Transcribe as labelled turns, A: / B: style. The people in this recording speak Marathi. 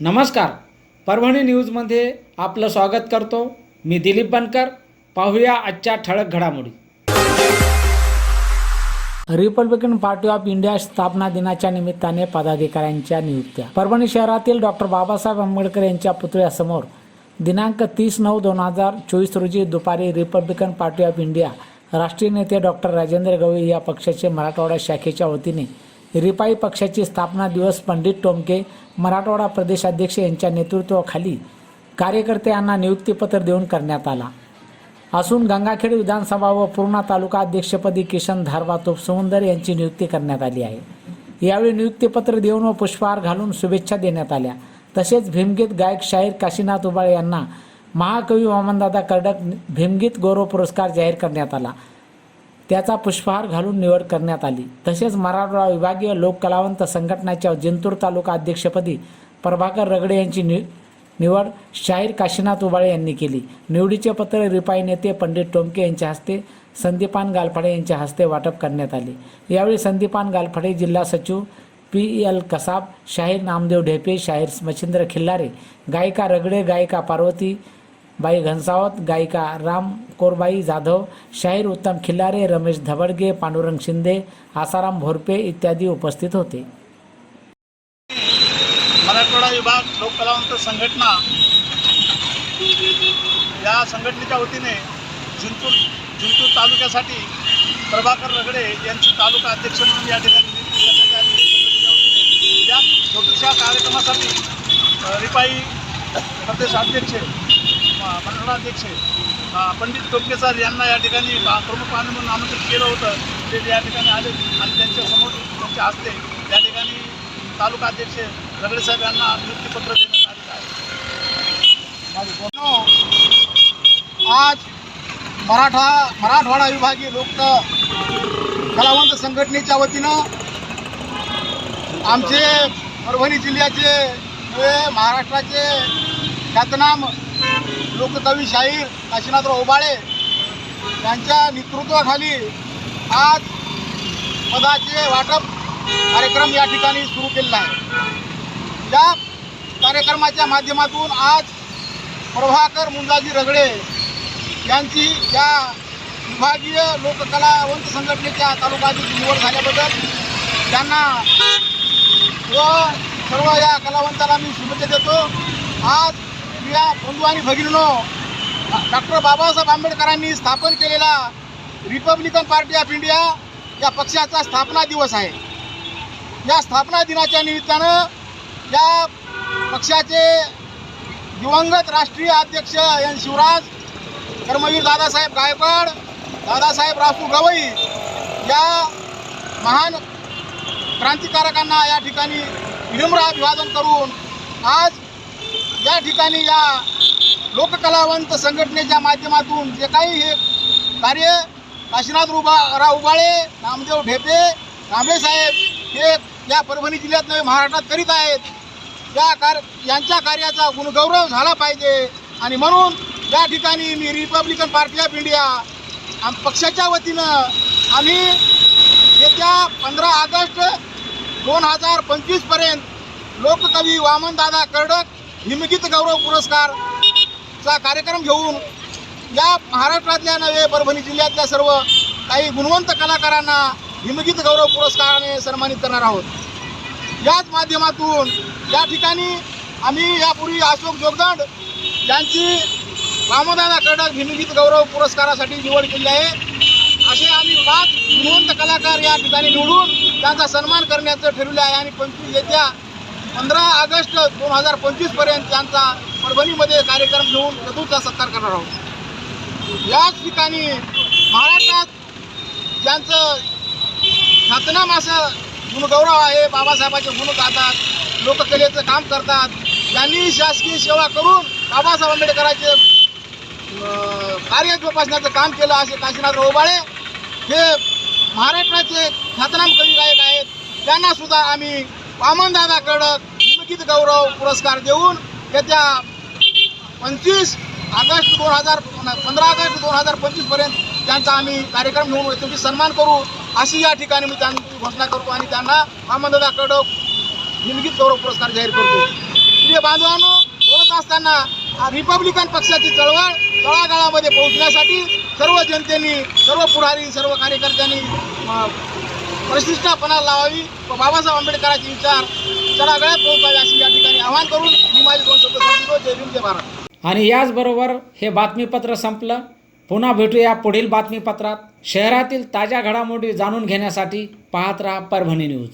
A: नमस्कार. परभणी न्यूजमध्ये आपलं स्वागत करतो. मी दिलीप बनकर. पाहूया आजच्या ठळक घडामोडी. रिपब्लिकन पार्टी ऑफ इंडिया स्थापना दिनाच्या निमित्ताने पदाधिकाऱ्यांच्या नियुक्त्या. परभणी शहरातील डॉक्टर बाबासाहेब आंबेडकर यांच्या पुतळ्यासमोर दिनांक तीस नऊ दोन हजार चोवीस रोजी दुपारी रिपब्लिकन पार्टी ऑफ इंडिया राष्ट्रीय नेते डॉक्टर राजेंद्र गवई या पक्षाचे मराठवाडा शाखेच्या वतीने रिपाई पक्षाची स्थापना दिवस पंडित टोमके मराठवाडा प्रदेशाध्यक्ष यांच्या नेतृत्वाखाली कार्यकर्त्यांना नियुक्तीपत्र देऊन करण्यात आला. असून गंगाखेड विधानसभा व पूर्णा तालुका अध्यक्षपदी किशन धारवा तोपसुंदर यांची नियुक्ती करण्यात आली आहे. यावेळी नियुक्तीपत्र देऊन व पुष्पहार घालून शुभेच्छा देण्यात आल्या. तसेच भीमगीत गायक शाहीर काशीनाथ उबाळे यांना महाकवी वामनदादा कर्डक भीमगीत गौरव पुरस्कार जाहीर करण्यात आला. त्याचा पुष्पहार घालून निवड करण्यात आली. तसेच मराठवाडा विभागीय लोककलावंत संघटनेच्या जिंतूर तालुका अध्यक्षपदी प्रभाकर रगडे यांची नि निवड शाहीर काशीनाथ उबाळे यांनी केली. निवडीचे पत्र रिपाई नेते पंडित टोमके यांच्या हस्ते संदीपान गालफाडे यांच्या हस्ते वाटप करण्यात आले. यावेळी संदीपान गालफाडे जिल्हा सचिव पी एल कसाब शाहीर नामदेव ढेपे शाहीर मच्छिंद्र खिल्लारे गायिका रगडे गायिका पार्वती बाई घनसावत गायिका राम कोरबाई जाधव शाहीर उत्तम खिल्लारे रमेश धबडगे पांडुरंग शिंदे आसाराम भोरपे इत्यादी उपस्थित होते.
B: मराठवाडा विभाग लोककलावंत संघटना या संघटनेच्या वतीने जिंतूर जिंतूर तालुक्यासाठी प्रभाकर रगडे यांची तालुका अध्यक्ष म्हणून या ठिकाणी या छोट्याशा कार्यक्रमासाठी रिपाई प्रदेश अध्यक्ष धरणाध्यक्ष पंडित टोपके सर यांना या ठिकाणी प्रमुख पाहुणे म्हणून आमंत्रित केलं होतं. ते या ठिकाणी आले आणि त्यांच्यासमोर त्यांच्या हस्ते या ठिकाणी तालुका अध्यक्ष रगडे साहेब यांना नियुक्तीपत्र देण्यात आलेलं आहे. आज मराठा मराठवाडा विभागीय लोक कलावंत संघटनेच्या वतीनं आमचे परभणी जिल्ह्याचे महाराष्ट्राचे ख्यातनाम लोककवी शाहीर काशीनाथराव ओबाळे यांच्या नेतृत्वाखाली आज पदाचे वाटप कार्यक्रम या ठिकाणी सुरू केलेला आहे. या कार्यक्रमाच्या माध्यमातून आज प्रभाकर मुंजाजी रगडे यांची या विभागीय लोककलावंत संघटनेच्या तालुकाची निवड झाल्याबद्दल त्यांना व सर्व या कलावंताला मी शुभेच्छा देतो. आज प्रिया बंधू आणि भगिनीनो डॉक्टर बाबासाहेब आंबेडकरांनी स्थापन केलेला रिपब्लिकन पार्टी ऑफ इंडिया या पक्षाचा स्थापना दिवस आहे. या स्थापना दिनाच्या निमित्तानं या पक्षाचे दिवंगत राष्ट्रीय अध्यक्ष एन शिवराज कर्मवीर दादासाहेब गायकवाड दादासाहेब रासू गवई या महान क्रांतिकारकांना या ठिकाणी विनम्र अभिवादन करून आज या ठिकाणी या लोककलावंत संघटनेच्या माध्यमातून जे काही हे कार्य काशीनाथ रुबा राव उबाळे नामदेव ढेपे कांबळे साहेब हे या परभणी जिल्ह्यात नव्हे महाराष्ट्रात करीत आहेत. या कार यांच्या कार्याचा गुणगौरव झाला पाहिजे. आणि म्हणून या ठिकाणी मी रिपब्लिकन पार्टी ऑफ इंडिया आम पक्षाच्या वतीनं आम्ही येत्या पंधरा ऑगस्ट दोन हजार पंचवीसपर्यंत लोककवी वामनदादा कर्डक निमगीत गौरव पुरस्कारचा कार्यक्रम घेऊन या महाराष्ट्रातल्या नव्हे परभणी जिल्ह्यातल्या सर्व काही गुणवंत कलाकारांना हिमगीत गौरव पुरस्काराने सन्मानित करणार आहोत. याच माध्यमातून या ठिकाणी आम्ही यापूर्वी अशोक जोगदंड यांची रामदादा कडक हिमगीत गौरव पुरस्कारासाठी निवड केली आहे. असे आम्ही पाच गुणवंत कलाकार या ठिकाणी निवडून त्यांचा सन्मान करण्याचं ठरवलं आहे आणि पंचवीस येत्या पंधरा ऑगस्ट दोन हजार पंचवीसपर्यंत त्यांचा परभणीमध्ये कार्यक्रम घेऊन चतुर्थ सत्कार करणार आहोत. याच ठिकाणी महाराष्ट्रात ज्यांचं ख्यातनाम असं गुणगौरव आहे बाबासाहेबाचे गुण गातात लोककलेचं काम करतात त्यांनी शासकीय सेवा करून बाबासाहेब आंबेडकरांचे कार्य जोपासण्याचं काम केलं असे काशीनाथ रोबाळे हे महाराष्ट्राचे ख्यातनाम कवी गायक आहेत. त्यांना सुद्धा आम्ही वामनदादा कडक हिमगीत गौरव पुरस्कार देऊन येत्या पंचवीस ऑगस्ट दोन हजार पंधरा ऑगस्ट दोन हजार पंचवीसपर्यंत त्यांचा आम्ही कार्यक्रम घेऊन तुमची सन्मान करू अशी या ठिकाणी मी त्यांची घोषणा करतो आणि त्यांना वामनदादा कडक हिमगीत गौरव पुरस्कार जाहीर करतो. प्रिय बांधवांनो बोलत असताना रिपब्लिकन पक्षाची चळवळ तळागाळामध्ये पोहोचण्यासाठी सर्व जनतेनी सर्व पुढारी सर्व कार्यकर्त्यांनी प्रतिष्ठापना प्रतिष्ठापणा लावावी. व बाबासाहेब आंबेडकरांचे विचार सगळ्यात पोहोचावे असे या ठिकाणी आवाहन करून मी माझे दोन शब्द जय भीम जय भारत.
C: आणि याचबरोबर हे बातमीपत्र संपलं. पुन्हा भेटूया पुढील बातमीपत्रात. शहरातील ताज्या घडामोडी जाणून घेण्यासाठी पाहत राहा परभणी न्यूज.